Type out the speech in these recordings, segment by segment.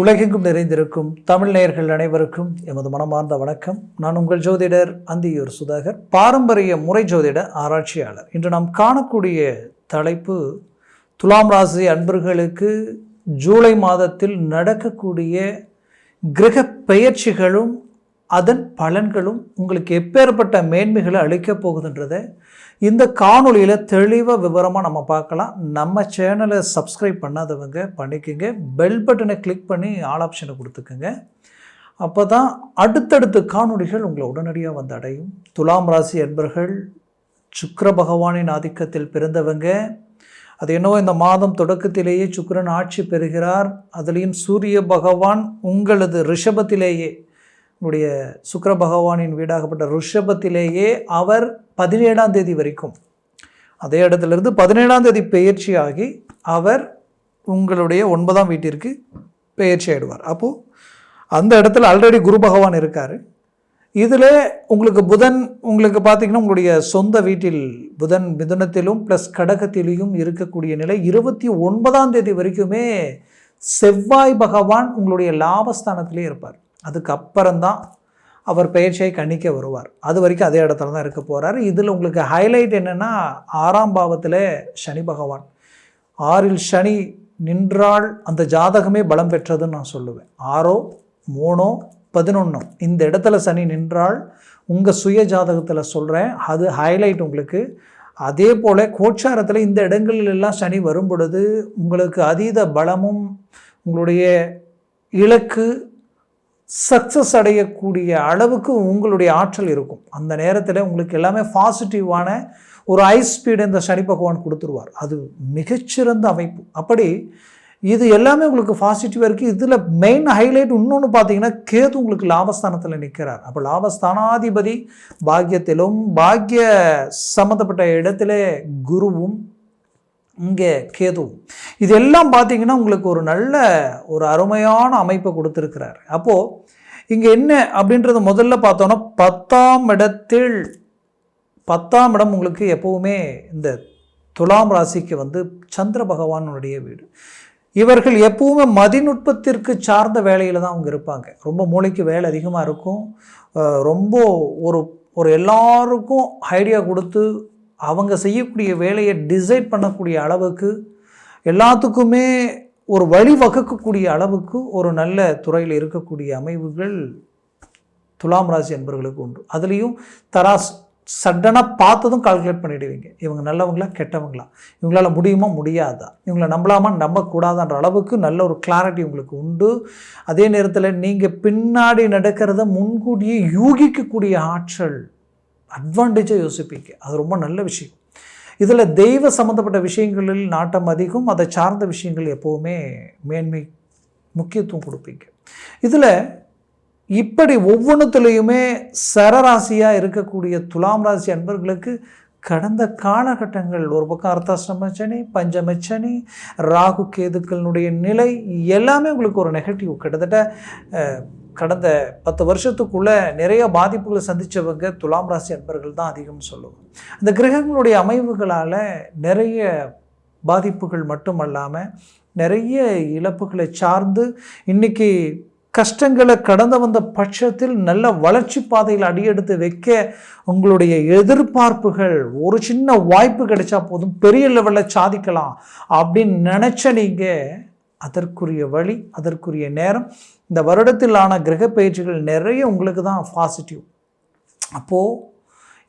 உலகெங்கும் நிறைந்திருக்கும் தமிழ் நேயர்கள் அனைவருக்கும் எமது மனமார்ந்த வணக்கம். நான் உங்கள் ஜோதிடர் அந்தியூர் சுதாகர் பாரம்பரிய முறை ஜோதிட ஆராய்ச்சியாளர். இன்று நாம் காணக்கூடிய தலைப்பு துலாம் ராசி அன்பர்களுக்கு ஜூலை மாதத்தில் நடக்கக்கூடிய கிரக பெயர்ச்சிகளும் அதன் பலன்களும் உங்களுக்கு எப்பேற்பட்ட மேன்மைகளை அளிக்கப் போகுதுன்றதை இந்த காணொளியில் தெளிவாக விவரமாக நம்ம பார்க்கலாம். நம்ம சேனலை சப்ஸ்கிரைப் பண்ணாதவங்க பண்ணிக்கோங்க. பெல் பட்டனை கிளிக் பண்ணி ஆல் ஆப்ஷனை கொடுத்துக்கோங்க. அப்போ தான் அடுத்தடுத்த காணொலிகள் உங்களை உடனடியாக வந்து அடையும். துலாம் ராசி அன்பர்கள் சுக்கர பகவானின் ஆதிக்கத்தில் பிறந்தவங்க அது என்னவோ இந்த மாதம் தொடக்கத்திலேயே சுக்கிரன் ஆட்சி பெறுகிறார். அதுலேயும் சூரிய பகவான் உங்களது ரிஷபத்திலேயே உங்களுடைய சுக்கர பகவானின் வீடாகப்பட்ட ரிஷபத்திலேயே அவர் பதினேழாம் தேதி வரைக்கும் அதே இடத்துலேருந்து பதினேழாம் தேதி பெயர்ச்சியாகி அவர் உங்களுடைய ஒன்பதாம் வீட்டிற்கு பெயர்ச்சி ஆயிடுவார் அப்போது அந்த இடத்துல ஆல்ரெடி குரு பகவான் இருக்கார். இதில் உங்களுக்கு புதன் உங்களுக்கு பார்த்தீங்கன்னா உங்களுடைய சொந்த வீட்டில் புதன் மிதுனத்திலும் ப்ளஸ் கடகத்திலையும் இருக்கக்கூடிய நிலை இருபத்தி ஒன்பதாம் தேதி வரைக்குமே செவ்வாய் பகவான் உங்களுடைய லாபஸ்தானத்திலே இருப்பார். அதுக்கப்புறம்தான் அவர் பெயர்ச்சியை கணிக்க வருவார். அது வரைக்கும் அதே இடத்துல தான் இருக்க போகிறார் இதில் உங்களுக்கு ஹைலைட் என்னென்னா ஆறாம் பாவத்தில் சனி பகவான். ஆறில் சனி நின்றால் அந்த ஜாதகமே பலம் பெற்றதுன்னு நான் சொல்லுவேன். ஆறோ மூணோ பதினொன்றோ இந்த இடத்துல சனி நின்றால் உங்கள் சுய ஜாதகத்தில் சொல்கிறேன் அது ஹைலைட் உங்களுக்கு. அதே போல் கோச்சாரத்தில் இந்த இடங்களில் எல்லாம் சனி வரும் பொழுது உங்களுக்கு அதீத பலமும் உங்களுடைய இலக்கு சக்ஸஸ் அடையக்கூடிய அளவுக்கு உங்களுடைய ஆற்றல் இருக்கும். அந்த நேரத்தில் உங்களுக்கு எல்லாமே பாசிட்டிவான ஒரு ஹை ஸ்பீடு இந்த சனி பகவான் கொடுத்துருவார். அது மிகச்சிறந்த அமைப்பு. அப்படி இது எல்லாமே உங்களுக்கு பாசிட்டிவாக இருக்குது இதில் மெயின் ஹைலைட் இன்னொன்று பார்த்தீங்கன்னா கேது உங்களுக்கு லாபஸ்தானத்தில் நிற்கிறார் அப்போ லாபஸ்தானாதிபதி பாக்கியத்திலும் பாக்கிய சம்மந்தப்பட்ட இடத்துல குருவும் இங்கே கேதுவும். இது எல்லாம் பார்த்தீங்கன்னா உங்களுக்கு ஒரு நல்ல ஒரு அருமையான அமைப்பை கொடுத்துருக்கிறார். அப்போது இங்கே என்ன அப்படின்றத முதல்ல பார்த்தோன்னா பத்தாம் இடத்தில் பத்தாம் இடம் உங்களுக்கு எப்போவுமே இந்த துலாம் ராசிக்கு வந்து சந்திர பகவானுடைய வீடு. இவர்கள் எப்பவுமே மதிநுட்பத்திற்கு சார்ந்த வேலையில் தான் அவங்க இருப்பாங்க. ரொம்ப மூளைக்கு வேலை அதிகமாக இருக்கும். ரொம்ப ஒரு ஒரு எல்லாருக்கும் ஐடியா கொடுத்து அவங்க செய்யக்கூடிய வேலையை டிசைட் பண்ணக்கூடிய அளவுக்கு எல்லாத்துக்குமே ஒரு வழி வகுக்கக்கூடிய அளவுக்கு ஒரு நல்ல துறையில் இருக்கக்கூடிய அமைவுகள் துலாம் ராசி என்பவர்களுக்கு உண்டு. அதுலேயும் தராஸ் சடனாக பார்த்ததும் கால்குலேட் பண்ணிடுவீங்க. இவங்க நல்லவங்களா கெட்டவங்களா? இவங்களால் முடியுமா முடியாதா? இவங்களை நம்பலாமா நம்பக்கூடாதான்ற அளவுக்கு நல்ல ஒரு கிளாரிட்டி உங்களுக்கு உண்டு. அதே நேரத்தில் நீங்கள் பின்னாடி நடக்கிறத முன்கூட்டியே யூகிக்கக்கூடிய ஆற்றல் அட்வான்டேஜாக யோசிப்பீங்க. அது ரொம்ப நல்ல விஷயம். இதில் தெய்வ சம்மந்தப்பட்ட விஷயங்களில் நாட்டம் அதிகம் அதை சார்ந்த விஷயங்கள் எப்போவுமே மேன்மை முக்கியத்துவம் கொடுப்பீங்க. இதில் இப்படி ஒவ்வொன்றுத்துலேயுமே சரராசியாக இருக்கக்கூடிய துலாம் ராசி அன்பர்களுக்கு கடந்த காலகட்டங்கள் ஒரு பக்கம் அர்த்தாசிரம சனி பஞ்சம சனி ராகு கேதுக்களினுடைய நிலை எல்லாமே உங்களுக்கு ஒரு நெகட்டிவ். கிட்டத்தட்ட கடந்த பத்து வருஷத்துக்குள்ளே நிறைய பாதிப்புகளை சந்தித்தவங்க துலாம் ராசி அன்பர்கள் தான் அதிகம்னு சொல்லுவோம். இந்த கிரகங்களுடைய அமைவுகளால் நிறைய பாதிப்புகள் மட்டுமல்லாமல் நிறைய இழப்புகளை சார்ந்து இன்னைக்கு கஷ்டங்களை கடந்து வந்த பட்சத்தில் நல்ல வளர்ச்சி பாதையில் அடியெடுத்து வைக்க உங்களுடைய எதிர்பார்ப்புகள் ஒரு சின்ன வாய்ப்பு கிடைச்சா போதும் பெரிய லெவலில் சாதிக்கலாம் அப்படின்னு நினச்ச நீங்கள் அதற்குரிய வழி அதற்குரிய நேரம். இந்த வருடத்திலான கிரக பயிற்சிகள் நிறைய உங்களுக்கு தான் பாசிட்டிவ் அப்போது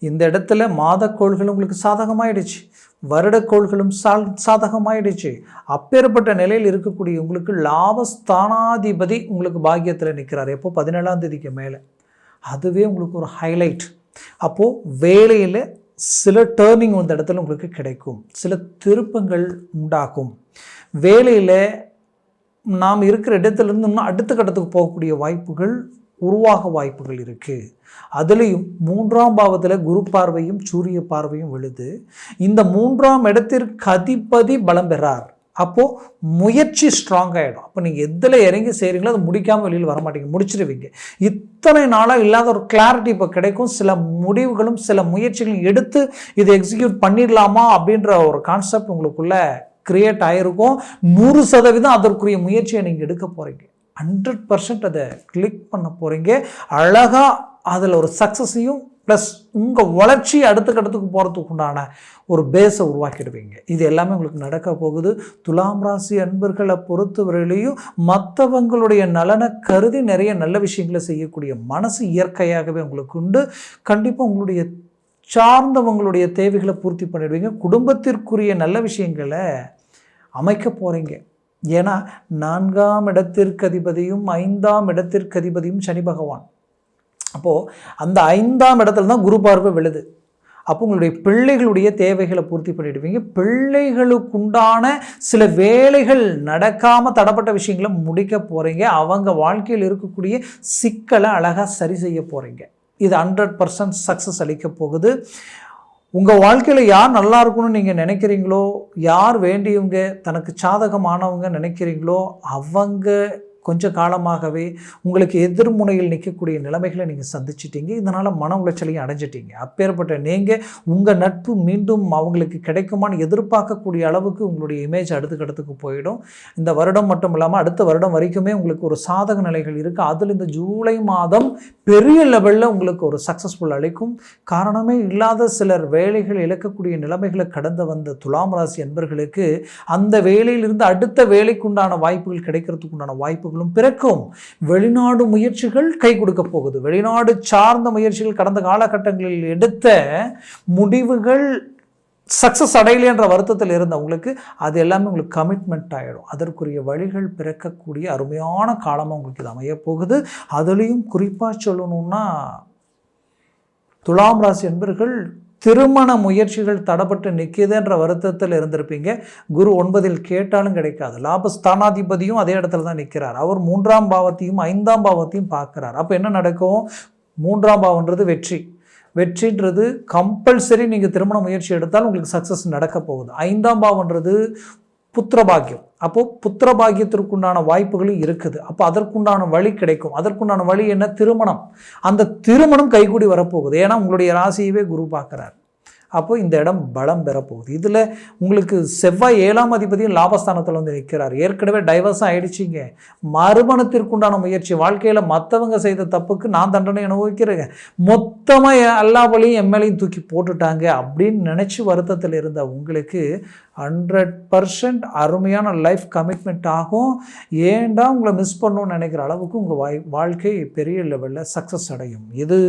இந்த இடத்துல மாதக்கோள்கள் உங்களுக்கு சாதகமாயிடுச்சு. வருடக்கோள்களும் சா சாதகமாயிடுச்சு. அப்பேற்பட்ட நிலையில் இருக்கக்கூடிய உங்களுக்கு லாபஸ்தானாதிபதி உங்களுக்கு பாக்கியத்தில் நிற்கிறார் எப்போ? பதினேழாம் தேதிக்கு மேலே. அதுவே உங்களுக்கு ஒரு ஹைலைட் அப்போது வேலையில் சில டேர்னிங் அந்த இடத்துல உங்களுக்கு கிடைக்கும். சில திருப்பங்கள் உண்டாகும். வேலையில் நாம் இருக்கிற இடத்துலேருந்து இன்னும் அடுத்த கட்டத்துக்கு போகக்கூடிய வாய்ப்புகள் உருவாக வாய்ப்புகள் இருக்குது அதுலேயும் மூன்றாம் பாவத்தில் குரு பார்வையும் சூரிய பார்வையும் விழுது. இந்த மூன்றாம் இடத்திற்கு அதிபதி பலம் பெறார். அப்போது முயற்சி ஸ்ட்ராங் ஆகிடும் அப்போ நீங்கள் எதில் இறங்கி செய்கிறீங்களோ அதை முடிக்காமல் வெளியில் வர மாட்டீங்க. முடிச்சிடுவீங்க இத்தனை நாளாக இல்லாத ஒரு கிளாரிட்டி இப்போ கிடைக்கும். சில முடிவுகளும் சில முயற்சிகளும் எடுத்து இதை எக்ஸிக்யூட் பண்ணிடலாமா அப்படின்ற ஒரு கான்செப்ட் உங்களுக்குள்ளே கிரியேட் ஆகிருக்கும் நூறு சதவீதம் அதற்குரிய முயற்சியை நீங்கள் எடுக்க போகிறீங்க ஹண்ட்ரட் பர்சன்ட் அதை கிளிக் பண்ண போகிறீங்க அழகாக அதில் ஒரு சக்ஸஸையும் ப்ளஸ் உங்கள் வளர்ச்சி அடுத்த கட்டத்துக்கு போகிறதுக்கு உண்டான ஒரு பேஸை உருவாக்கிடுவீங்க. இது எல்லாமே உங்களுக்கு நடக்க போகுது. துலாம் ராசி அன்பர்களை பொறுத்தவரையிலையும் மற்றவங்களுடைய நலனை கருதி நிறைய நல்ல விஷயங்களை செய்யக்கூடிய மனசு இயற்கையாகவே உங்களுக்கு உண்டு. கண்டிப்பாக உங்களுடைய சார்ந்தவங்களுடைய தேவைகளை பூர்த்தி பண்ணிடுவீங்க. குடும்பத்திற்குரிய நல்ல விஷயங்களை அமைக்க போகிறீங்க ஏன்னா நான்காம் இடத்திற்கு அதிபதியும் ஐந்தாம் இடத்திற்கு அதிபதியும் சனி பகவான். அப்போது அந்த ஐந்தாம் இடத்துல தான் குரு பார்வை விழுது. அப்போ உங்களுடைய பிள்ளைகளுடைய தேவைகளை பூர்த்தி பண்ணிடுவீங்க. பிள்ளைகளுக்குண்டான சில வேலைகள் நடக்காமல் தடப்பட்ட விஷயங்களை முடிக்க போகிறீங்க அவங்க வாழ்க்கையில் இருக்கக்கூடிய சிக்கலை அழகாக சரி செய்ய போகிறீங்க இது ஹண்ட்ரட் பர்சன்ட் சக்ஸஸ் அளிக்க போகுது. உங்கள் வாழ்க்கையில் யார் நல்லா இருக்கணும்னு நீங்கள் நினைக்கிறீங்களோ யார் வேண்டியவங்க தனக்கு சாதகமானவங்க நினைக்கிறீங்களோ அவங்க கொஞ்ச காலமாகவே உங்களுக்கு எதிர்முனையில் நிற்கக்கூடிய நிலைமைகளை நீங்கள் சந்திச்சிட்டீங்க. இதனால் மன உளைச்சலையும் அடைஞ்சிட்டீங்க. அப்பேற்பட்ட நீங்கள் உங்கள் நட்பு மீண்டும் அவங்களுக்கு கிடைக்குமான்னு எதிர்பார்க்கக்கூடிய அளவுக்கு உங்களுடைய இமேஜ் அடுத்த போயிடும். இந்த வருடம் மட்டும் இல்லாமல் அடுத்த வருடம் வரைக்குமே உங்களுக்கு ஒரு சாதக நிலைகள் இருக்குது அதில் இந்த ஜூலை மாதம் பெரிய லெவலில் உங்களுக்கு ஒரு சக்ஸஸ்ஃபுல் அளிக்கும். காரணமே இல்லாத சிலர் வேலைகள் இழக்கக்கூடிய நிலைமைகளை கடந்து வந்த துலாம் ராசி என்பர்களுக்கு அந்த வேலையிலிருந்து அடுத்த வேலைக்குண்டான வாய்ப்புகள் கிடைக்கிறதுக்குண்டான வாய்ப்பு வாய்ப்புகளும் பிறக்கும். வெளிநாடு முயற்சிகள் கை கொடுக்க போகுது. வெளிநாடு சார்ந்த முயற்சிகள் கடந்த காலகட்டங்களில் எடுத்த முடிவுகள் சக்ஸஸ் அடையலைன்ற வருத்தத்தில் இருந்தவங்களுக்கு அது எல்லாமே உங்களுக்கு கமிட்மெண்ட் ஆகிடும் அதற்குரிய வழிகள் பிறக்கக்கூடிய அருமையான காலமாக உங்களுக்கு இது அமையப்போகுது அதுலேயும் குறிப்பாக சொல்லணும்னா துலாம் ராசி என்பர்கள் திருமண முயற்சிகள் தடப்பட்டு நிற்கிதுன்ற வருத்தத்தில் இருந்திருப்பீங்க. குரு ஒன்பதில் கேட்டாலும் கிடைக்காது. லாபஸ்தானாதிபதியும் அதே இடத்துல தான் நிற்கிறார் அவர் மூன்றாம் பாவத்தையும் ஐந்தாம் பாவத்தையும் பார்க்குறார். அப்போ என்ன நடக்கும்? மூன்றாம் பாவன்றது வெற்றி. வெற்றின்றது கம்பல்சரி நீங்கள் திருமண முயற்சி எடுத்தால் உங்களுக்கு சக்ஸஸ் நடக்க போகுது. ஐந்தாம் பாவன்றது புத்திரபாகியம் அப்போது புத்திரபாகியத்திற்குண்டான வாய்ப்புகளும் இருக்குது. அப்போ அதற்குண்டான வழி கிடைக்கும். அதற்குண்டான வழி என்ன? திருமணம். அந்த திருமணம் கைகூடி வரப்போகுது. ஏன்னா உங்களுடைய ராசியவே குரு பார்க்குறாரு. அப்போ இந்த இடம் பலம் பெறப்போகுது. இதில் உங்களுக்கு செவ்வாய் ஏழாம் அதிபதியும் லாபஸ்தானத்தில் வந்து நிற்கிறார் ஏற்கனவே டைவர்ஸ் ஆகிடுச்சிங்க மறுமணத்திற்குண்டான முயற்சி. வாழ்க்கையில் மற்றவங்க செய்த தப்புக்கு நான் தண்டனை அனுபவிக்கிறேங்க. மொத்தமாக எல்லா வழியும் எம்எல்ஏயும் தூக்கி போட்டுட்டாங்க அப்படின்னு நினச்சி வருத்தத்தில் இருந்த உங்களுக்கு ஹண்ட்ரட் பர்சன்ட் அருமையான லைஃப் கமிட்மெண்ட் ஆகும். ஏன்டா உங்களை மிஸ் பண்ணணும்னு நினைக்கிற அளவுக்கு உங்கள் வாய் வாழ்க்கை பெரிய லெவலில் சக்ஸஸ் அடையும். இது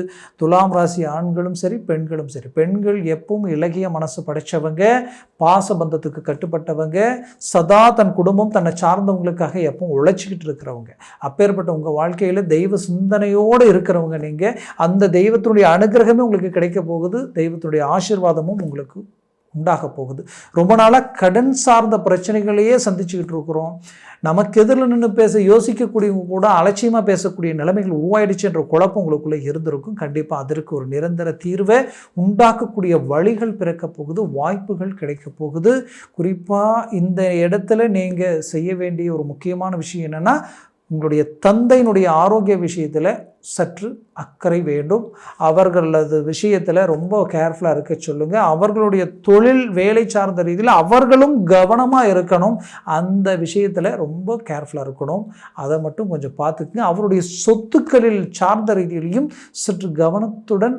துலாம் ராசி ஆண்களும் சரி பெண்களும் சரி. பெண்கள் எப்பவும் இலகிய மனசு படைச்சவங்க பாசபந்தத்துக்கு கட்டுப்பட்டவங்க சதா தன் குடும்பம் தன்னை சார்ந்தவங்களுக்காக எப்பவும் உழைச்சிக்கிட்டு இருக்கிறவங்க. அப்பேற்பட்ட உங்கள் வாழ்க்கையில் தெய்வ சிந்தனையோடு இருக்கிறவங்க நீங்கள் அந்த தெய்வத்தினுடைய அனுகிரகமே உங்களுக்கு கிடைக்க போகுது. தெய்வத்தினுடைய ஆசீர்வாதமும் உங்களுக்கு உண்டாக போகுது. ரொம்ப நாளாக கடன் சார்ந்த பிரச்சனைகளையே சந்திச்சுக்கிட்டு இருக்கிறோம். நமக்கு எதிரில் நின்று பேச யோசிக்கக்கூடியவங்க கூட அலட்சியமாக பேசக்கூடிய நிலைமைகள் உருவாயிடுச்சு என்ற குழப்பம் உங்களுக்குள்ளே இருந்திருக்கும். கண்டிப்பாக அதற்கு ஒரு நிரந்தர தீர்வை உண்டாக்கக்கூடிய வழிகள் பிறக்க போகுது வாய்ப்புகள் கிடைக்க போகுது. குறிப்பாக இந்த இடத்துல நீங்கள் செய்ய வேண்டிய ஒரு முக்கியமான விஷயம் என்னென்னா உங்களுடைய தந்தையினுடைய ஆரோக்கிய விஷயத்தில் சற்று அக்கறை வேண்டும். அவர்களது விஷயத்தில் ரொம்ப கேர்ஃபுல்லாக இருக்க சொல்லுங்கள் அவர்களுடைய தொழில் வேலை சார்ந்த ரீதியில் அவர்களும் கவனமாக இருக்கணும். அந்த விஷயத்தில் ரொம்ப கேர்ஃபுல்லாக இருக்கணும். அதை மட்டும் கொஞ்சம் பார்த்துக்குங்க. அவருடைய சொத்துக்களில் சார்ந்த ரீதியிலையும் சற்று கவனத்துடன்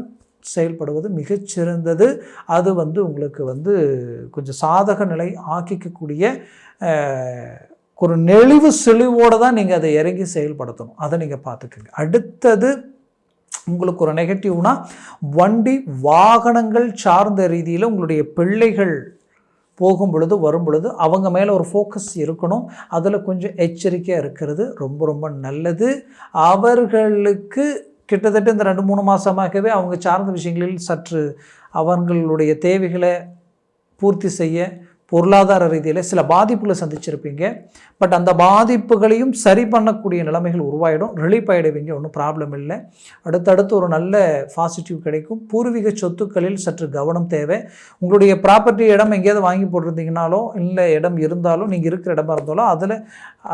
செயல்படுவது மிகச்சிறந்தது. அது வந்து உங்களுக்கு வந்து கொஞ்சம் சாதக நிலை ஆக்கிக்கக்கூடிய ஒரு நெளிவு செழிவோடு தான் நீங்கள் அதை இறங்கி செயல்படுத்தணும். அதை நீங்கள் பார்த்துக்கோங்க. அடுத்தது உங்களுக்கு ஒரு நெகட்டிவ்னா வண்டி வாகனங்கள் சார்ந்த ரீதியில் உங்களுடைய பிள்ளைகள் போகும் பொழுது வரும் பொழுது அவங்க மேலே ஒரு ஃபோக்கஸ் இருக்கணும். அதில் கொஞ்சம் எச்சரிக்கையாக இருக்கிறது ரொம்ப ரொம்ப நல்லது. அவர்களுக்கு கிட்டத்தட்ட இந்த ரெண்டு மூணு மாதமாகவே அவங்க சார்ந்த விஷயங்களில் சற்று அவர்களுடைய தேவைகளை பூர்த்தி செய்ய பொருளாதார ரீதியில் சில பாதிப்புகளை சந்திச்சிருப்பீங்க. பட் அந்த பாதிப்புகளையும் சரி பண்ணக்கூடிய நிலைமைகள் உருவாயிடும். ரிலீஃப் ஆகிடுவீங்க ஒன்றும் ப்ராப்ளம் இல்லை. அடுத்தடுத்து ஒரு நல்ல பாசிட்டிவ் கிடைக்கும். பூர்வீக சொத்துக்களில் சற்று கவனம் தேவை. உங்களுடைய ப்ராப்பர்ட்டி இடம் எங்கேயாவது வாங்கி போட்டிருந்தீங்கனாலோ இல்லை இடம் இருந்தாலும் நீங்கள் இருக்கிற இடமா இருந்தாலும் அதில்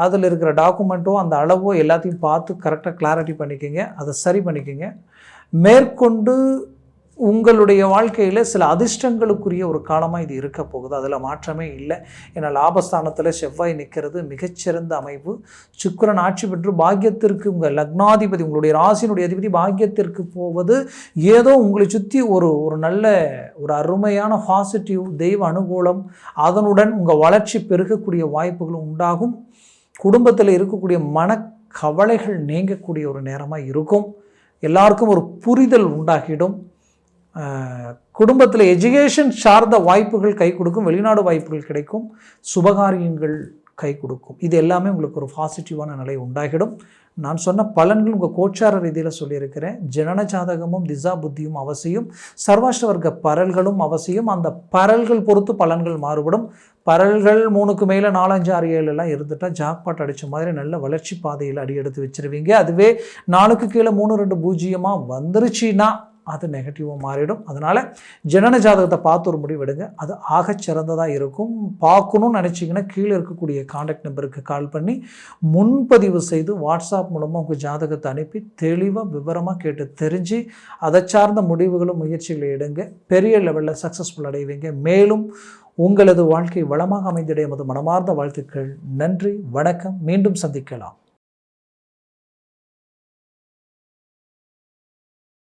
அதில் இருக்கிற டாக்குமெண்ட்டோ அந்த அளவோ எல்லாத்தையும் பார்த்து கரெக்டாக கிளாரிட்டி பண்ணிக்கோங்க. அதை சரி பண்ணிக்கோங்க. மேற்கொண்டு உங்களுடைய வாழ்க்கையில் சில அதிர்ஷ்டங்களுக்குரிய ஒரு காலமாக இது இருக்க போகுது. அதில் மாற்றமே இல்லை. ஏன்னா லாபஸ்தானத்தில் செவ்வாய் நிற்கிறது மிகச்சிறந்த அமைப்பு. சுக்கிரன் ஆட்சி பெற்று பாக்கியத்திற்கு உங்கள் லக்னாதிபதி உங்களுடைய ராசினுடைய அதிபதி பாக்கியத்திற்கு போவது ஏதோ உங்களை சுற்றி ஒரு ஒரு நல்ல ஒரு அருமையான பாசிட்டிவ் தெய்வ அனுகூலம். அதனுடன் உங்கள் வளர்ச்சி பெருகக்கூடிய வாய்ப்புகளும் உண்டாகும். குடும்பத்தில் இருக்கக்கூடிய மனக்கவலைகள் நீங்கக்கூடிய ஒரு நேரமாக இருக்கும். எல்லாருக்கும் ஒரு புரிதல் உண்டாகிடும். குடும்பத்தில் எஜுகேஷன் சார்ந்த வாய்ப்புகள் கை கொடுக்கும் வெளிநாடு வாய்ப்புகள் கிடைக்கும் சுபகாரியங்கள் கை கொடுக்கும். இது எல்லாமே உங்களுக்கு ஒரு பாசிட்டிவான நிலை உண்டாகிடும். நான் சொன்ன பலன்கள் உங்கள் கோச்சார ரீதியில் சொல்லியிருக்கிறேன். ஜனன ஜாதகமும் திசா புத்தியும் அவசியம். சர்வாஷ்ட வர்க்க பரல்களும் அவசியம். அந்த பரல்கள் பொறுத்து பலன்கள் மாறுபடும். பரல்கள் மூணுக்கு மேலே நாலஞ்சு ஆறு ஏழு எல்லாம் இருந்துட்டால் ஜாக்பாட் அடித்த மாதிரி நல்ல வளர்ச்சி பாதையில் அடி எடுத்து வச்சிருவீங்க. அதுவே நாலுக்கு கீழே மூணு ரெண்டு பூஜ்ஜியமாக வந்துருச்சுன்னா அது நெகட்டிவாக மாறிடும். அதனால் ஜனன ஜாதகத்தை பார்த்து ஒரு முடிவு எடுங்க. அது ஆக சிறந்ததாக இருக்கும். பார்க்கணும்னு நினச்சிங்கன்னா கீழே இருக்கக்கூடிய காண்டாக்ட் நம்பருக்கு கால் பண்ணி முன்பதிவு செய்து வாட்ஸ்அப் மூலமாக உங்கள் ஜாதகத்தை அனுப்பி தெளிவாக விவரமாக கேட்டு தெரிஞ்சு அதை சார்ந்த முடிவுகளும் முயற்சிகளை எடுங்க. பெரிய லெவலில் சக்ஸஸ்ஃபுல் அடைவீங்க. மேலும் உங்களது வாழ்க்கை வளமாக அமைந்திட எமது மனமார்ந்த வாழ்த்துக்கள். நன்றி வணக்கம். மீண்டும் சந்திக்கலாம்.